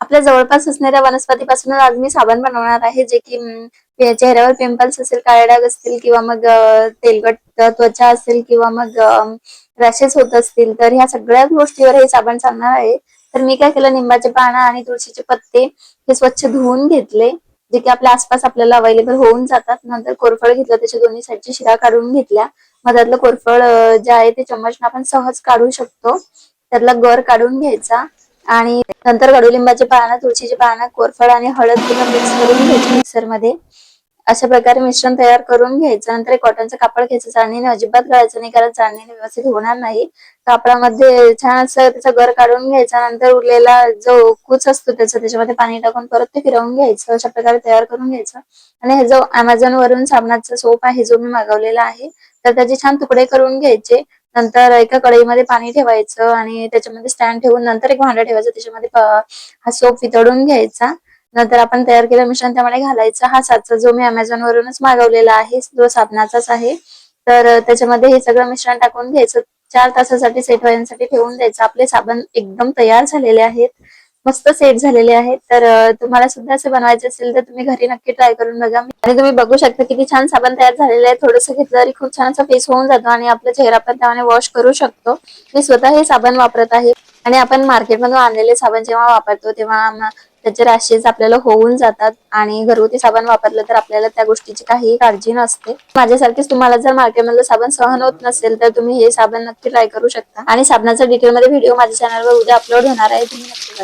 आपल्या जवळपास असणाऱ्या वनस्पतीपासून आज मी साबण बनवणार आहे जे की चेहऱ्यावर पिंपल्स असेल काळे डाग असतील किंवा मग तेलकट त्वचा असेल किंवा मग रॅशेस होत असतील तर ह्या सगळ्या गोष्टीवर हे साबण चालणार आहे. तर मी काय केलं निंबाचे पानं आणि तुळशीचे पत्ते हे स्वच्छ धुवून घेतले जे की आपल्या आसपास आपल्याला अवेलेबल होऊन जातात. नंतर कोरफळ घेतलं त्याच्या दोन्ही साईडची शिरा काढून घेतल्या. मधातलं कोरफळ जे आहे ते चम्मचनं आपण सहज काढू शकतो. त्यातला गर काढून घ्यायचा. आणि नंतर कडुलिंबाचे पानं तुळशीचे पानं कोरफड आणि हळद पूर्ण मिक्स करून घ्यायची मिक्सरमध्ये. अशा प्रकारे मिश्रण तयार करून घ्यायचं. नंतर कॉटनचं कापड घ्यायचं. चाळणीने अजिबात गळायचं नाही कारण चाळणीने व्यवस्थित होणार नाही. कापडामध्ये छान असं त्याचा गर काढून घ्यायचा. नंतर उरलेला जो कूच असतो त्याचा त्याच्यामध्ये पाणी टाकून परत ते फिरवून घ्यायचं. अशा प्रकारे तयार करून घ्यायचं. आणि हे जो अमेझॉन वरून साबणाचा सोप आहे जो मी मागवलेला आहे तर त्याचे छान तुकडे करून घ्यायचे. नंतर एका कढईमध्ये पाणी ठेवायचं आणि त्याच्यामध्ये स्टँड ठेवून नंतर एक भांडं ठेवायचं. त्याच्यामध्ये हा सोप वितळून घ्यायचा. नंतर आपण तयार केलं मिश्रण त्यामध्ये घालायचं. हा साचा जो मी अमेझॉन वरूनच मागवलेला आहे जो साबणाचाच आहे. तर त्याच्यामध्ये हे सगळं मिश्रण टाकून घ्यायचं. चार तासासाठी सेट व्हायसाठी ठेवून द्यायचं. आपले साबण एकदम तयार झालेले आहेत. मस्त सेट झालेले आहेत. तर तुम्हाला सुद्धा असं बनवायचे असेल तर तुम्ही घरी नक्की ट्राय करून बघा. आणि तुम्ही बघू शकता किती छान साबण तयार झालेले आहे. थोडंसं घेतलं तरी खूप छान असा फेस होऊन जातो आणि आपला चेहरा पण त्याने वॉश करू शकतो. मी स्वतः हे साबण वापरत आहे. आणि आपण मार्केटमधून आणलेले साबण जेव्हा वापरतो तेव्हा त्याचे रॅशेस आपल्याला होऊन जातात. आणि घरगुती साबण वापरलं तर आपल्याला त्या गोष्टीची काहीही काळजी नसते. माझ्यासारखीच तुम्हाला जर मार्केटमधलं साबण सहन होत नसेल तर तुम्ही हे साबण नक्की ट्राय करू शकता. आणि साबणाचा डिटेलमध्ये व्हिडिओ माझ्या चॅनलवर उद्या अपलोड होणार आहे. तुम्ही नक्की